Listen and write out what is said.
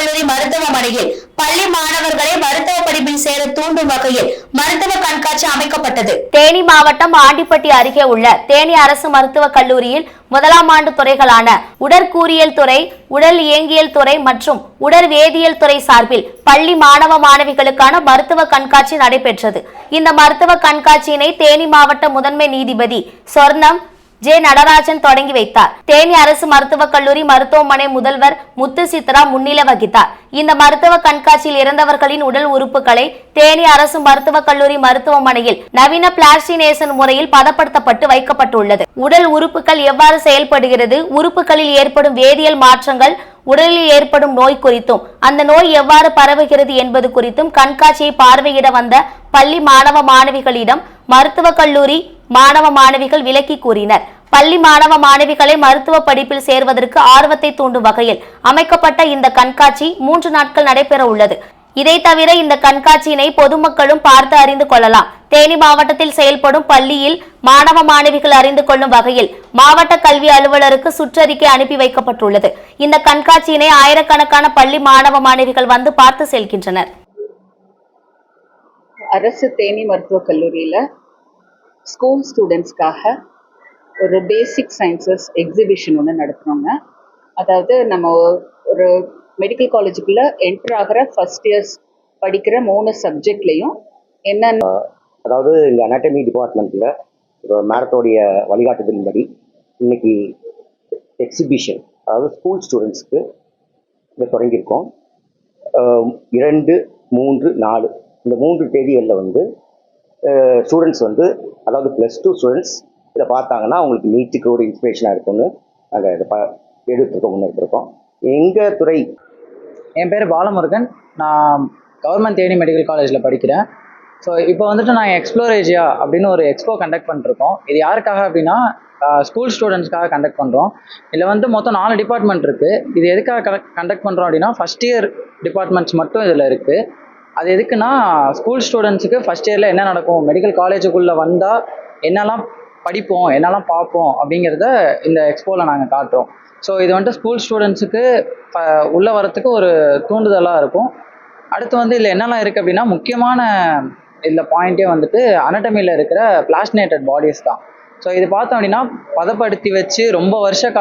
கல்லூரி மருத்துவமனையில் பள்ளி மாணவர்களை மருத்துவ படிப்பில் சேர தூண்டும் வகையில் மருத்துவ கண்காட்சி அமைக்கப்பட்டது. தேனி மாவட்டம் ஆண்டிப்பட்டி அருகே உள்ள தேனி அரசு மருத்துவக் கல்லூரியில் முதலாம் ஆண்டு துறைகளான உடற்கூறியல் துறை உடல் இயங்கியல் துறை மற்றும் உடற் வேதியியல் துறை சார்பில் பள்ளி மாணவ மாணவிகளுக்கான மருத்துவ கண்காட்சி நடைபெற்றது. இந்த மருத்துவ கண்காட்சியினை தேனி மாவட்ட முதன்மை நீதிபதி சொர்ணம் ஜே நடராஜன் தொடங்கி வைத்தார். தேனி அரசு மருத்துவக் கல்லூரி மருத்துவமனை முதல்வர் முத்து சித்ரா முன்னிலை வகித்தார். இந்த மருத்துவ கண்காட்சியில் இறந்தவர்களின் உடல் உறுப்புகளை தேனி அரசு மருத்துவக் கல்லூரி மருத்துவமனையில் நவீன பிளாஸ்டினேஷன் முறையில் பதப்படுத்தப்பட்டு வைக்கப்பட்டுள்ளது. உடல் உறுப்புகள் எவ்வாறு செயல்படுகிறது? உறுப்புகளில் ஏற்படும் வேதியியல் மாற்றங்கள் உடலில் ஏற்படும் நோய் குறித்தும் அந்த நோய் எவ்வாறு பரவுகிறது என்பது குறித்தும் கண்காட்சியை பார்வையிட வந்த பள்ளி மாணவ மாணவிகளிடம் மருத்துவக் கல்லூரி மாணவ மாணவிகள் விளக்கி கூறினர். பள்ளி மாணவ மாணவிகளை மருத்துவ படிப்பில் சேர்வதற்கு ஆர்வத்தை தூண்டும் வகையில் அமைக்கப்பட்ட இந்த கண்காட்சி மூன்று நாட்கள் நடைபெற உள்ளது. இதை தவிர இந்த கண்காட்சியினை பொதுமக்களும் பார்த்து அறிந்து கொள்ளலாம். தேனி மாவட்டத்தில் செயல்படும் பள்ளியில் மாணவ மாணவிகள் அறிந்து கொள்ளும் வகையில் மாவட்ட கல்வி அலுவலருக்கு சுற்றறிக்கை அனுப்பி வைக்கப்பட்டுள்ளது. இந்த கண்காட்சியினை ஆயிரக்கணக்கான பள்ளி மாணவ மாணவிகள் வந்து பார்த்து செல்கின்றனர். அரசு தேனி மருத்துவக் கல்லூரியில ஸ்கூல் ஸ்டூடெண்ட்ஸ்க்காக ஒரு பேசிக் சயின்சஸ் எக்ஸிபிஷன் ஒன்று நடத்துகிறோங்க அதாவது நம்ம ஒரு மெடிக்கல் காலேஜுக்குள்ளே என்டர் ஆகிற ஃபஸ்ட் இயர்ஸ் படிக்கிற மூணு சப்ஜெக்ட்லேயும் என்னென்ன அதாவது இந்த அனாட்டமி டிபார்ட்மெண்ட்டில் இப்போ மேரத்தோடைய வழிகாட்டுதலின்படி இன்னைக்கு எக்ஸிபிஷன் அதாவது ஸ்கூல் ஸ்டூடெண்ட்ஸ்க்கு இதை தொடங்கியிருக்கோம். இரண்டு மூன்று நாலு. இந்த மூன்று தேதிகளில் வந்து ஸ்டூடெண்ட்ஸ் வந்து அதாவது ப்ளஸ் டூ ஸ்டூடெண்ட்ஸ் இதை பார்த்தாங்கன்னா அவங்களுக்கு நீட்டுக்கு ஒரு இன்ஸ்பிரேஷனாக இருக்கும்னு நாங்கள் இதை ப எடுத்துருக்கோம் முன்னெடுத்திருக்கோம் எங்கள் துறை? என் பேர் பாலமுருகன். நான் கவர்மெண்ட் தேனி மெடிக்கல் காலேஜில் படிக்கிறேன். ஸோ இப்போ வந்துட்டு நான் எக்ஸ்ப்ளோரேஜியா அப்படின்னு ஒரு எக்ஸ்போ கண்டக்ட் பண்ணிருக்கோம். இது யாருக்காக அப்படின்னா ஸ்கூல் ஸ்டூடெண்ட்ஸ்க்காக கண்டக்ட் பண்ணுறோம் இதில் வந்து மொத்தம் நாலு டிபார்ட்மெண்ட் இருக்குது இது எதுக்காக கண்டக்ட் பண்ணுறோம் அப்படின்னா ஃபஸ்ட் இயர் டிபார்ட்மெண்ட்ஸ் மட்டும் இதில் இருக்குது அது எதுக்குன்னா ஸ்கூல் ஸ்டூடெண்ட்ஸுக்கு ஃபஸ்ட் இயரில் என்ன நடக்கும்? மெடிக்கல் காலேஜுக்குள்ளே வந்தால் என்னெல்லாம் படிப்போம் என்னெல்லாம் பார்ப்போம் அப்படிங்கிறத இந்த எக்ஸ்போவில் நாங்கள் காட்டுறோம். ஸோ இது வந்துட்டு ஸ்கூல் ஸ்டூடெண்ட்ஸுக்கு உள்ளே வரத்துக்கு ஒரு தூண்டுதலாக இருக்கும். அடுத்து வந்து இதில் என்னெல்லாம் இருக்குது அப்படின்னா முக்கியமான இதில் பாயிண்ட்டே வந்துட்டு அனட்டமியில் இருக்கிற பிளாஸ்டினேட்டட் பாடிஸ் தான். ஸோ இது பார்த்தோம் அப்படின்னா பதப்படுத்தி வச்சு ரொம்ப வருஷ கா